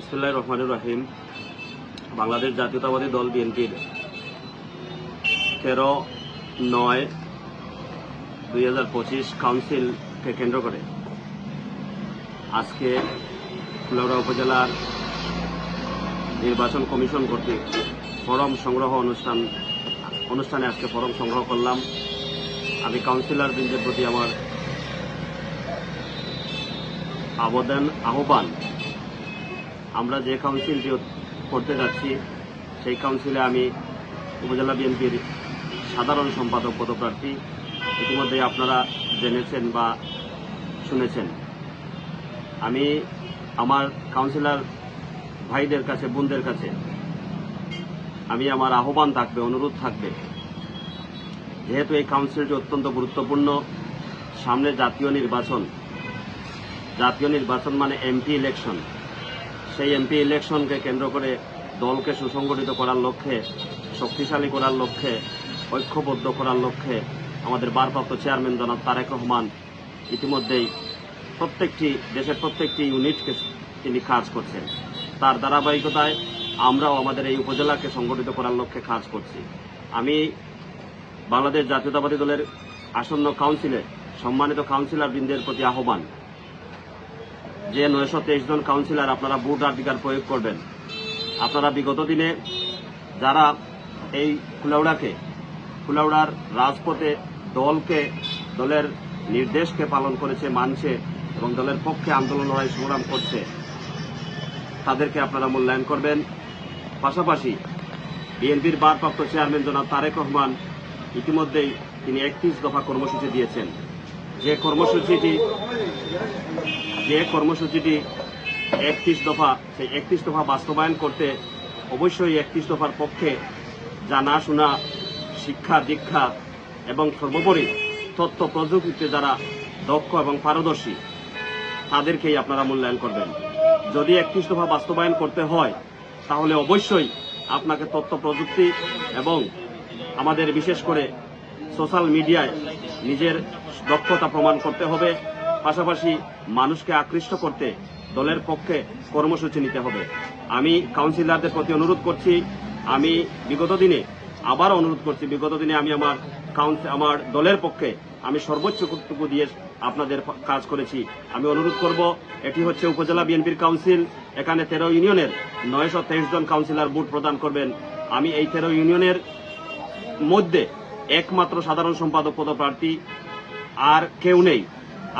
ইসমুল্লাহ রহমানুর রাহিম। বাংলাদেশ জাতীয়তাবাদী দল বিএনপির তেরো নয় দুই হাজার পঁচিশ কাউন্সিলকে কেন্দ্র করে। আজকে কুলাউড়া উপজেলার নির্বাচন কমিশন কর্তৃক ফরম সংগ্রহ অনুষ্ঠান, অনুষ্ঠানে আজকে ফরম সংগ্রহ করলাম। আমি কাউন্সিলর বৃন্দের প্রতি আমার আবেদন, আহ্বান আমরা যে কাউন্সিলটি করতে যাচ্ছি, সেই কাউন্সিলে আমি উপজেলা বিএনপির সাধারণ সম্পাদক পদপ্রার্থী ইতিমধ্যে আপনারা জেনেছেন বা শুনেছেন। আমি আমার কাউন্সিলর ভাইদের কাছে, বোনদের কাছে আমি আমার আহ্বান থাকবে, অনুরোধ থাকবে। যেহেতু এই কাউন্সিলটি অত্যন্ত গুরুত্বপূর্ণ, সামনে জাতীয় নির্বাচন। জাতীয় নির্বাচন মানে এমপি ইলেকশন সেই এমপি ইলেকশনকে কেন্দ্র করে দলকে সুসংগঠিত করার লক্ষ্যে, শক্তিশালী করার লক্ষ্যে, ঐক্যবদ্ধ করার লক্ষ্যে আমাদের ভারপ্রাপ্ত চেয়ারম্যান জনাব তারেক রহমান ইতিমধ্যেই প্রত্যেকটি দেশের প্রত্যেকটি ইউনিটকে তিনি কাজ করছেন। তার ধারাবাহিকতায় আমরাও আমাদের এই উপজেলাকে সংগঠিত করার লক্ষ্যে কাজ করছি। আমি বাংলাদেশ জাতীয়তাবাদী দলের আসন্ন কাউন্সিলে সম্মানিত কাউন্সিলর বৃন্দের প্রতি আহ্বান যে নয়শো তেইশ জন কাউন্সিলর আপনারা ভোটাধিকার প্রয়োগ করবেন। আপনারা বিগত দিনে যারা এই কুলাউড়াকে কুলাউড়ার রাজপথে দলকে, দলের নির্দেশকে পালন করেছে, মানছে এবং দলের পক্ষে আন্দোলন লড়াই সংগ্রাম করছে, তাদেরকে আপনারা মূল্যায়ন করবেন। পাশাপাশি বিএনপির ভারপ্রাপ্ত চেয়ারম্যান জনাব তারেক রহমান ইতিমধ্যেই তিনি একত্রিশ দফা কর্মসূচি দিয়েছেন। যে কর্মসূচিটি যে কর্মসূচিটি একত্রিশ দফা, সেই একত্রিশ দফা বাস্তবায়ন করতে অবশ্যই একত্রিশ দফার পক্ষে জানাশোনা শিক্ষা দীক্ষা এবং সর্বোপরি তথ্য প্রযুক্তিতে যারা দক্ষ এবং পারদর্শী, তাদেরকেই আপনারা মূল্যায়ন করবেন। যদি একত্রিশ দফা বাস্তবায়ন করতে হয়, তাহলে অবশ্যই আপনাকে তথ্য প্রযুক্তি এবং আমাদের বিশেষ করে সোশ্যাল মিডিয়ায় নিজের দক্ষতা প্রমাণ করতে হবে। পাশাপাশি মানুষকে আকৃষ্ট করতে দলের পক্ষে কর্মসূচি নিতে হবে। আমি কাউন্সিলরদের প্রতি অনুরোধ করছি, আমি বিগত দিনে আবার অনুরোধ করছি, বিগত দিনে আমি আমার কাউন্সিল আমার দলের পক্ষে আমি সর্বোচ্চ সর্বোচ্চটুকু দিয়ে আপনাদের কাজ করেছি। আমি অনুরোধ করব, এটি হচ্ছে উপজেলা বিএনপির কাউন্সিল, এখানে তেরো ইউনিয়নের নয়শো তেইশ জন কাউন্সিলর ভোট প্রদান করবেন। আমি এই তেরো ইউনিয়নের মধ্যে একমাত্র সাধারণ সম্পাদক পদপ্রার্থী আর কেউ নেই।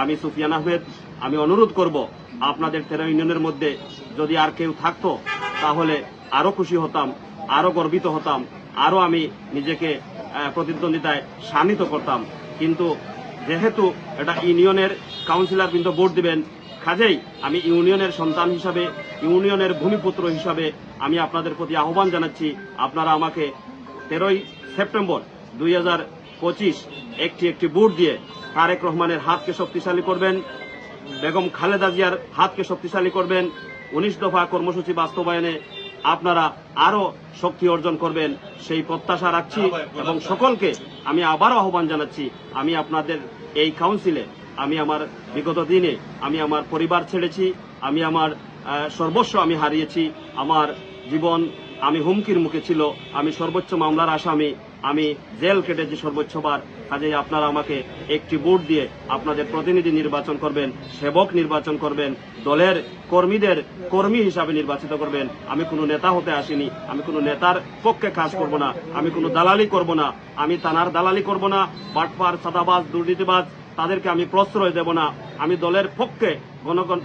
আমি সুফিয়ান আহমেদ, আমি অনুরোধ করব আপনাদের তেরো ইউনিয়নের মধ্যে যদি আর কেউ থাকতো, তাহলে আরও খুশি হতাম, আরও গর্বিত হতাম, আরও আমি নিজেকে প্রতিদ্বন্দ্বিতায় শানিত করতাম। কিন্তু যেহেতু এটা ইউনিয়নের কাউন্সিলর কিন্তু ভোট দিবেন, কাজেই আমি ইউনিয়নের সন্তান হিসাবে, ইউনিয়নের ভূমিপুত্র হিসাবে আমি আপনাদের প্রতি আহ্বান জানাচ্ছি। আপনারা আমাকে তেরোই সেপ্টেম্বর দুই হাজার পঁচিশ একটি একটি বুট দিয়ে তারেক রহমানের হাতকে শক্তিশালী করবেন বেগম খালেদা জিয়ার হাতকে শক্তিশালী করবেন উনিশ দফা কর্মসূচি বাস্তবায়নে আপনারা আরও শক্তি অর্জন করবেন সেই প্রত্যাশা রাখছি এবং সকলকে আমি আবারও আহ্বান জানাচ্ছি আমি আপনাদের এই কাউন্সিলে আমি আমার বিগত দিনে আমি আমার পরিবার ছেড়েছি আমি আমার সর্বস্ব আমি হারিয়েছি আমার জীবন আমি হুমকির মুখে ছিল আমি সর্বোচ্চ মামলার আসামি আমি জেল কেটেছি সর্বোচ্চবার কাজেই আপনারা আমাকে একটি ভোট দিয়ে আপনাদের প্রতিনিধি নির্বাচন করবেন, সেবক নির্বাচন করবেন, দলের কর্মীদের কর্মী হিসাবে নির্বাচিত করবেন। আমি কোনো নেতা হতে আসিনি, আমি কোনো নেতার পক্ষে কাজ করব না, আমি কোনো দালালি করব না, আমি তানার দালালি করব না, বাটপার সাদাবাজ দুর্নীতিবাজ, তাদেরকে আমি প্রশ্রয় দেব না। আমি দলের পক্ষে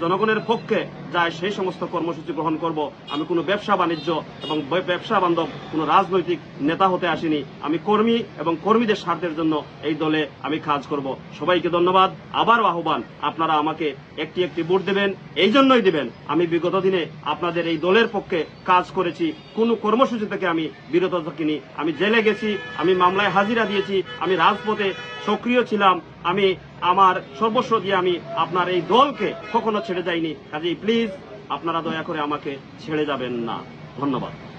জনগণের পক্ষে যায় সেই সমস্ত কর্মসূচি গ্রহণ করব। আমি কোনো ব্যবসা বাণিজ্য এবং ব্যবসা বান্ধব কোনো রাজনৈতিক নেতা হতে আসিনি। আমি কর্মী এবং কর্মীদের স্বার্থের জন্য এই দলে আমি কাজ করব। সবাইকে ধন্যবাদ। আবারও আহ্বান, আপনারা আমাকে একটি একটি ভোট দেবেন, এই জন্যই দিবেন। আমি বিগত দিনে আপনাদের এই দলের পক্ষে কাজ করেছি। কোনো কর্মসূচি থেকে আমি বিরত থাকিনি। আমি জেলে গেছি, আমি মামলায় হাজিরা দিয়েছি, আমি রাজপথে সক্রিয় ছিলাম। আমি আমার সর্বস্ব দিয়ে আমি আপনার এই দলকে কখনো ছেড়ে যাইনি। কাজেই প্লিজ আপনারা দয়া করে আমাকে ছেড়ে যাবেন না। ধন্যবাদ।